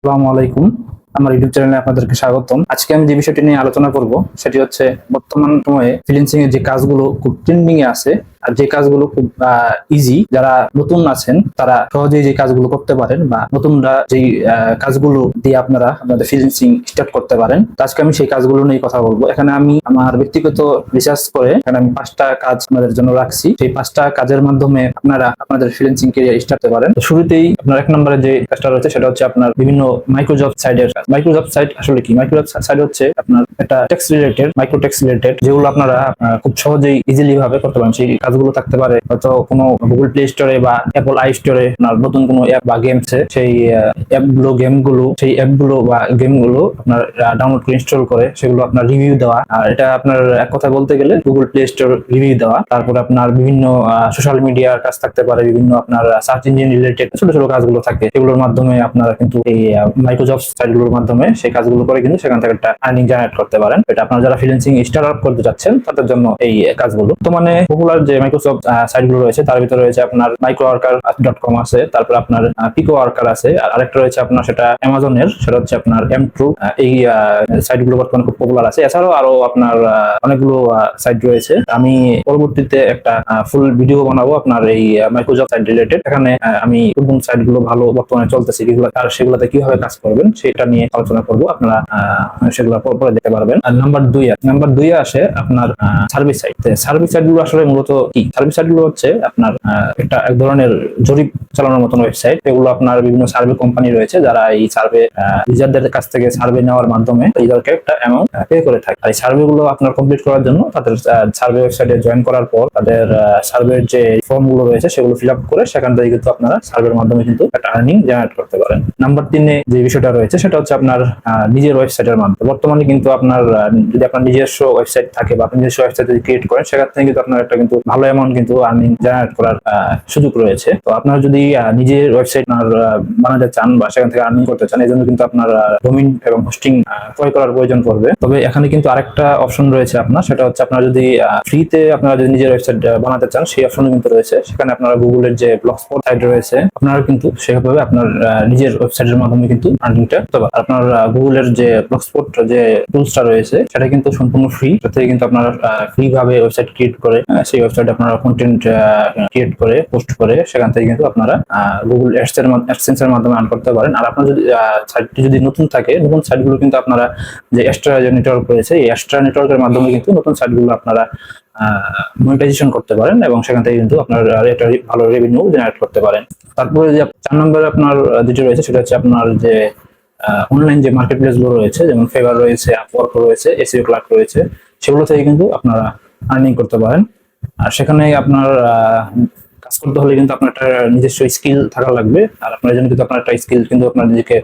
আসসালামু আলাইকুম। আমার ইউটিউব চ্যানেলে আপনাদেরকে স্বাগতম। আজকে আমি যে বিষয়টি নিয়ে আলোচনা করব, সেটি হচ্ছে বর্তমান সময়ে ফ্রিলেন্সিং এর যে কাজগুলো খুব ট্রেন্ডিং এ আছে আর যে কাজগুলো খুব ইজি যারা নতুন আছেন, তারা সহজেই যে কাজগুলো করতে পারেন বা নতুনরা যেই কাজগুলো দিয়ে আপনারা আপনাদের ফ্রিল্যান্সিং স্টার্ট করতে পারেন আজকে আমি সেই কাজগুলো নিয়ে কথা বলব। এখানে আমি আমার ব্যক্তিগত রিসার্চ করে এখানে আমি পাঁচটা কাজ আপনাদের জন্য রাখছি। সেই পাঁচটা কাজের মাধ্যমে আপনারা আপনাদের ফ্রিল্যান্সিং কেরিয়ার স্টার্ট করতে পারেন। শুরুতেই আপনার এক নম্বরে যে কাজটা রয়েছে, সেটা হচ্ছে আপনার বিভিন্ন মাইক্রোজব সাইডের কাজ। মাইক্রোজব সাইট আসলে কি? মাইক্রোজব সাইট হচ্ছে আপনার একটা tax related micro tax related যেগুলো আপনারা খুব সহজেই ইজিলি ভাবে করতে পারেন। সেই কাজগুলো থাকতে পারে। হয়তো কোনো গুগল প্লে স্টোরে বা অ্যাপল আই স্টোরে নতুন কোনো অ্যাপ বা গেমসে সেই অ্যাপগুলো গেমগুলো, সেই অ্যাপগুলো বা গেমগুলো আপনার ডাউনলোড করে ইনস্টল করে সেগুলো আপনার রিভিউ দেওয়া। আর এটা আপনার এক কথা বলতে গেলে গুগল প্লে স্টোর রিভিউ দেওয়া। তারপর আপনার বিভিন্ন সোশ্যাল মিডিয়ার কাজ থাকতে পারে, বিভিন্ন আপনার সার্চ ইঞ্জিন রিলেটেড ছোট ছোট কাজগুলো থাকে। সেগুলোর মাধ্যমে আপনারা কিন্তু এই মাইক্রোজব সাইটগুলোর মাধ্যমে সেই কাজগুলো করে কিন্তু সেখান থেকে একটা আর্নিং জেনারেট করতে পারেন। এটা আপনারা যারা ফ্রিল্যান্সিং স্টার্ট আপ করতে যাচ্ছেন, তাদের জন্য এই কাজগুলো। তো মানে পপুলার যে মাইক্রোসফট সাইটগুলো রয়েছে, তার ভিতরে রয়েছে আপনার মাইক্রো ওয়ার্কার ডট কম আছে, তারপর আপনার পিকো ওয়ার্কার আছে, আর আরেকটা রয়েছে আপনার সেটা অ্যামাজনের সেটা হচ্ছে আপনার এম ট্রু এই সাইটগুলো বর্তমানে খুব পপুলার আছে। এছাড়াও আরও আপনার অনেকগুলো সাইট রয়েছে। আমি পরবর্তীতে একটা ফুল ভিডিও বানাবো আপনার এই মাইক্রোজব সাইট রিলেটেড এখানে আমি কোন সাইটগুলো ভালো বর্তমানে চলতেছে কিগুলো আর সেগুলোতে কীভাবে কাজ করবেন, সেটা নিয়ে আলোচনা করব। আপনারা সেগুলো পরে দেখতে পারবেন। আর নাম্বার দুই নাম্বার দুই আসে আপনার সার্ভিস সাইট সার্ভিস সাইটগুলো আসলে মূলত কি? সার্ভিস হচ্ছে আপনার একটা এক ধরনের জরিপ চালানোর মতন ওয়েবসাইট এগুলো আপনার বিভিন্ন সার্ভে কোম্পানি রয়েছে যারা এই সার্ভে কাছ থেকে সার্ভে নেওয়ার মাধ্যমে একটা অ্যামাউন্ট পে করে থাকে। আর এই সার্ভে গুলো আপনার কমপ্লিট করার জন্য তাদের সার্ভে ওয়েবসাইটে জয়েন করার পর তাদের সার্ভের যে ফর্মগুলো রয়েছে সেগুলো ফিল আপ করে সেখান থেকে কিন্তু আপনারা সার্ভের মাধ্যমে কিন্তু একটা আর্নিং জেনারেট করতে পারেন। নাম্বার তিনে যে বিষয়টা রয়েছে সেটা হচ্ছে আপনার নিজের ওয়েবসাইটের মাধ্যমে। বর্তমানে কিন্তু আপনার যদি আপনার নিজস্ব ওয়েবসাইট থাকে বা নিজস্ব ওয়েবসাইট যদি ক্রিয়েট করেন, সেখান থেকে কিন্তু আপনার একটা কিন্তু ভালো অ্যামাউন্ট কিন্তু আর্নিং জেনারেট করার সুযোগ রয়েছে। তো আপনার যদি নিজের ওয়েবসাইট বানাতে চান বা সেখান থেকে আর্নিং করতে চান এই জন্য কিন্তু আপনার ডোমিন এবং হোস্টিং ক্রয় করার প্রয়োজন পড়বে। তবে এখানে কিন্তু আরেকটা অপশন রয়েছে আপনার, সেটা হচ্ছে আপনার যদি ফ্রিতে আপনারা যদি নিজের ওয়েবসাইট বানাতে চান, সেই অপশন কিন্তু রয়েছে। সেখানে আপনারা গুগলের যে ব্লগ স্পট সাইট রয়েছে, আপনারা কিন্তু সেভাবে আপনার নিজের ওয়েবসাইটের মাধ্যমে কিন্তু আর্নিংটা করতে পারেন। আপনার গুগলের যে ব্লগ স্পট যে টুলসটা রয়েছে, সেটা কিন্তু সম্পূর্ণ ফ্রি থেকে কিন্তু আপনারা ফ্রি ভাবে ওয়েবসাইট ক্রিয়েট করে সেই ওয়েবসাইট আপনারা কন্টেন্ট ক্রিয়েট করে পোস্ট করে, সেখান থেকে কিন্তু আপনারা গুগল অ্যাডসেন্স এর মাধ্যমে আর্ন করতে পারেন। আর আপনার যদি সাইটটি যদি নতুন থাকে, নতুন সাইটগুলো কিন্তু আপনারা যে এক্সট্রা যে নেটওয়ার্ক রয়েছে, এই এক্সট্রা নেটওয়ার্কের মাধ্যমে কিন্তু নতুন সাইটগুলো আপনারা মনিটাইজেশন করতে পারেন এবং সেখান থেকে কিন্তু আপনার একটা ভালো রেভিনিউ জেনারেট করতে পারেন। তারপরে যে চার নম্বরে আপনার যেটি রয়েছে, সেটা হচ্ছে আপনার যে অনলাইন যে মার্কেট প্লেসগুলো রয়েছে, যেমন ফেভার রয়েছে আপওয়ার্ক রয়েছে এসিও ক্লার্ক রয়েছে, সেগুলো থেকে কিন্তু আপনারা আর্নিং করতে পারেন। আর সেখানে আপনার কাজ করতে হলে কিন্তু আপনার একটা নিজস্ব স্কিল থাকা লাগবে। আর আপনার জন্য কিন্তু আপনার একটা স্কিল কিন্তু আপনার নিজেকে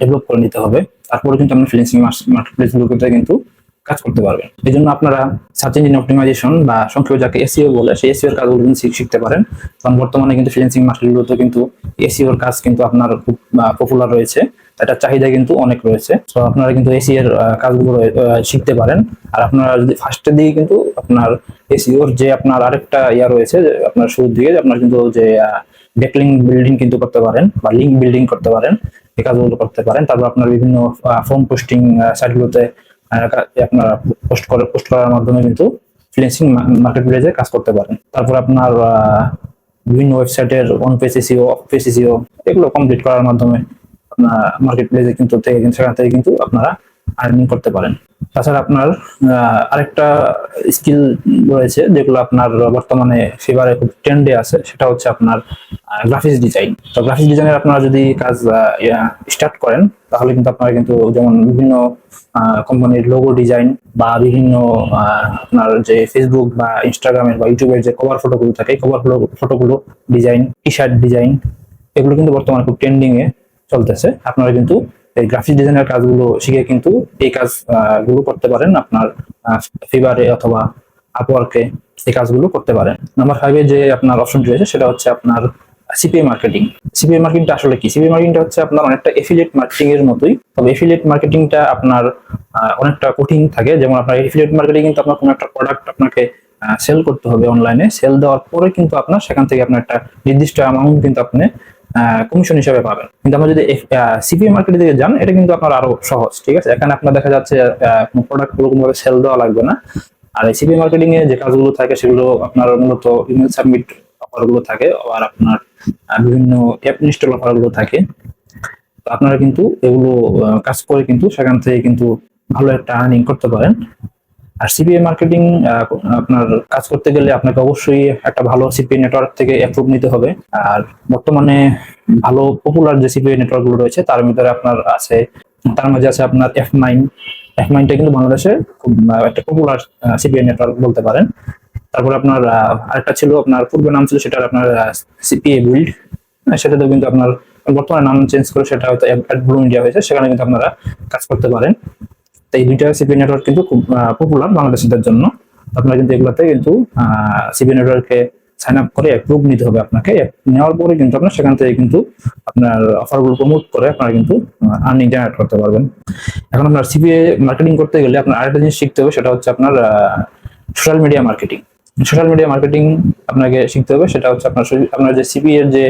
ডেভেলপ করে নিতে হবে। তারপরে কিন্তু আপনি ফ্রিল্যান্সিং মার্কেট প্লেস গুলোতে কিন্তু কাজ করতে পারবেন। এই জন্য আপনারা সার্চ ইঞ্জিন অপটিমাইজেশন বা সংক্ষেপে যাকে এসিও বলে, সেই এসিওর কাজগুলো কিন্তু শিখতে পারেন। কারণ বর্তমানে কিন্তু ফ্রিল্যান্সিং মার্কেটগুলোতে কিন্তু এসিওর কাজ কিন্তু আপনার খুব পপুলার রয়েছে। এটার চাহিদা কিন্তু অনেক রয়েছে। তো আপনারা কিন্তু এসি এর কাজগুলো শিখতে পারেন। আর আপনারা যদি ফার্স্টের দিকে কিন্তু আপনার এসিওর যে আপনার আরেকটা ইয়া রয়েছে আপনার শুরুর দিকে আপনার কিন্তু যে ব্যাকলিং বিল্ডিং কিন্তু করতে পারেন বা লিঙ্ক বিল্ডিং করতে পারেন, এই কাজগুলো করতে পারেন। তারপর আপনার বিভিন্ন ফর্ম পোস্টিং সাইটগুলোতে আপনারা পোস্ট করে পোস্ট করার মাধ্যমে কিন্তু ফ্রিল্যান্সিং মার্কেট প্লেসে কাজ করতে পারেন। তারপর আপনার বিভিন্ন ওয়েবসাইটের on page SEO off page SEO এগুলো কমপ্লিট করার মাধ্যমে আপনার মার্কেট প্লেসে কিন্তু থেকে কিন্তু সেখান থেকে কিন্তু আপনারা আর্নিং করতে পারেন। তাছাড়া আপনার আরেকটা স্কিল রয়েছে যেগুলো আপনার বর্তমানে ফেভারে খুব ট্রেন্ডে আছে, সেটা হচ্ছে আপনার গ্রাফিক্স ডিজাইন তো গ্রাফিক্স ডিজাইনের আপনারা যদি কাজ স্টার্ট করেন, তাহলে কিন্তু আপনারা কিন্তু যেমন বিভিন্ন কোম্পানির লোগো ডিজাইন বা বিভিন্ন আপনার যে ফেসবুক বা ইনস্টাগ্রামের বা ইউটিউবের যে কভার ফটোগুলো থাকে কভার ফটোগুলো ডিজাইন টি শার্ট ডিজাইন এগুলো কিন্তু বর্তমানে খুব ট্রেন্ডিং এ চলতেছে। আপনারা কিন্তু এই গ্রাফিক্স ডিজাইনের কাজগুলো শিখে কিন্তু এই কাজ আহ, গুলো করতে পারেন। আপনার ফিভারে অথবা আপওয়ার্কে এই কাজগুলো করতে পারেন। নাম্বার ফাইভে যে আপনার অপশনটি রয়েছে সেটা হচ্ছে আপনার সিপিএ মার্কেটিং সিপিএ মার্কেটিংটা আসলে কি? সিপিএ মার্কেটিংটা হচ্ছে আপনার অনেকটা এফিলিয়েট মার্কেটিং এর মতোই। তবে এফিলিয়েট মার্কেটিংটা আপনার অনেকটা কঠিন থাকে। যেমন আপনার এফিলিয়েট মার্কেটিং কিন্তু আপনার কোনো একটা প্রোডাক্ট আপনাকে সেল করতে হবে অনলাইনে সেল দেওয়ার পরে কিন্তু আপনার সেখান থেকে আপনার একটা নির্দিষ্ট অ্যামাউন্ট কিন্তু আপনি কমিশন হিসেবে পাবেন। কিন্তু আমরা যদি সিপিএ মার্কেটের দিকে যান, এটা কিন্তু আপনার আরও সহজ, ঠিক আছে? এখানে আপনার দেখা যাচ্ছে কোনো প্রোডাক্টগুলো কোনোভাবে সেল দেওয়া লাগবে না। আর সিপিএ মার্কেটিং এ যে কাজগুলো থাকে, সেগুলো আপনার মূলত ইমেল সাবমিট অফারগুলো থাকে আর আপনার বিভিন্ন অ্যাপ ইনস্টল অফারগুলো থাকে। তো আপনারা কিন্তু এগুলো কাজ করে কিন্তু সেখান থেকে কিন্তু ভালো একটা আর্নিং করতে পারেন। আর সিপিএ মার্কেটিং আপনার কাজ করতে গেলে আপনাকে অবশ্যই একটা ভালো সিপিএ নেটওয়ার্ক থেকে অ্যাপ্রুভ নিতে হবে। আর বর্তমানে ভালো পপুলার যে সিপিএ নেটওয়ার্কগুলো রয়েছে, তার ভিতরে আপনার আছে, তার মাঝে আছে আপনার এফ নাইন এফ নাইনটা কিন্তু বাংলাদেশে খুব একটা পপুলার সিপিএ নেটওয়ার্ক বলতে পারেন। তারপর আপনার আরেকটা ছিল আপনার পূর্বে নাম ছিল সেটা আপনার সিপিএ বিল্ড সেটাতেও কিন্তু আপনার বর্তমানে নাম চেঞ্জ করে সেটা হয়তো ব্লু ইন্ডিয়া হয়েছে, সেখানে কিন্তু আপনারা কাজ করতে পারেন। এই দুইটা সিপি নেটওয়ার্ক কিন্তু খুব পপুলার বাংলাদেশিদের জন্য। আপনারা কিন্তু এগুলাতে কিন্তু সিপি নেটওয়ার্কে সাইন আপ করে অ্যাপ্রুভ নিতে হবে আপনাকে। নেওয়ার পরে কিন্তু আপনার সেখান থেকে কিন্তু আপনার অফারগুলো প্রমোট করে আপনারা কিন্তু আর্নিং জেনারেট করতে পারবেন। এখন আপনার সিপিএ মার্কেটিং করতে গেলে আপনার আরেকটা জিনিস শিখতে হবে, সেটা হচ্ছে আপনার social media marketing social media marketing আপনাকে শিখতে হবে, সেটা হচ্ছে আপনার আপনার যে সিপি এর যে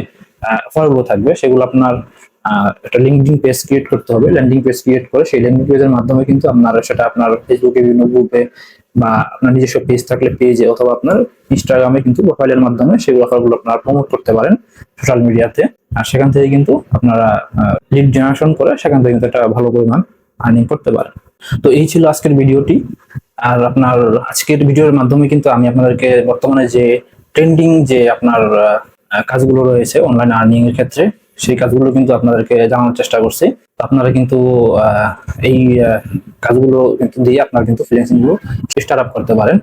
অফারগুলো থাকবে, সেগুলো আপনার একটা লিঙ্কডিং পেজ ক্রিয়েট করতে হবে। ল্যান্ডিং পেজ ক্রিয়েট করে সেই ল্যান্ডিং পেজের মাধ্যমে কিন্তু আপনার সেটা আপনার ফেসবুকে বিভিন্ন গ্রুপে বা আপনার নিজস্ব পেজ থাকলে পেজে অথবা আপনার ইনস্টাগ্রামে কিন্তু প্রোফাইলের মাধ্যমে সেই অফারগুলো আপনারা প্রমোট করতে পারেন সোশ্যাল মিডিয়াতে আর সেখান থেকে কিন্তু আপনারা লিড জেনারেশন করে সেখান থেকে কিন্তু একটা ভালো পরিমাণ আর্নিং করতে পারেন। তো এই ছিল আজকের ভিডিওটি। আর আপনার আজকের ভিডিওর মাধ্যমে কিন্তু আমি আপনাদেরকে বর্তমানে যে ট্রেন্ডিং যে আপনার কাজগুলো রয়েছে অনলাইন আর্নিং এর ক্ষেত্রে সেই কাজগুলো কিন্তু আপনাদেরকে জানানোর চেষ্টা করছি। আপনারা কিন্তু এই কাজগুলো কিন্তু দিয়ে আপনারা কিন্তু ফ্রিল্যান্সিংগুলো স্টার্ট আপ করতে পারেন।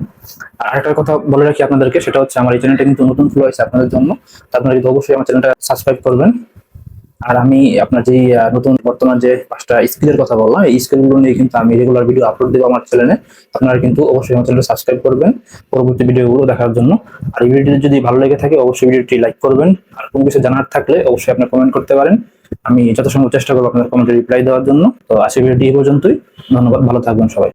আর একটা কথা বলে রাখি আপনাদেরকে, সেটা হচ্ছে আমার এই চ্যানেলটা কিন্তু নতুন খুলে হয়েছে আপনাদের জন্য। আপনারা কিন্তু অবশ্যই আমার চ্যানেলটা সাবস্ক্রাইব করবেন। আর আমি আপনার যে নতুন বর্তমান যে পাঁচটা স্কিলের কথা বললাম, এই স্কিলগুলো নিয়ে কিন্তু আমি রেগুলার ভিডিও আপলোড দেবো আমার চ্যানেলে আপনারা কিন্তু অবশ্যই আমার চ্যানেলটা সাবস্ক্রাইব করবেন পরবর্তী ভিডিওগুলো দেখার জন্য। আর এই ভিডিওটি যদি ভালো লেগে থাকে, অবশ্যই ভিডিওটি লাইক করবেন। আর কোনো কিছু জানার থাকলে অবশ্যই আপনি কমেন্ট করতে পারেন। আমি যথাসম্ভব চেষ্টা করব আপনার কমেন্টে রিপ্লাই দেওয়ার জন্য। তো আজকের ভিডিওটি এই পর্যন্তই। ধন্যবাদ, ভালো থাকবেন সবাই।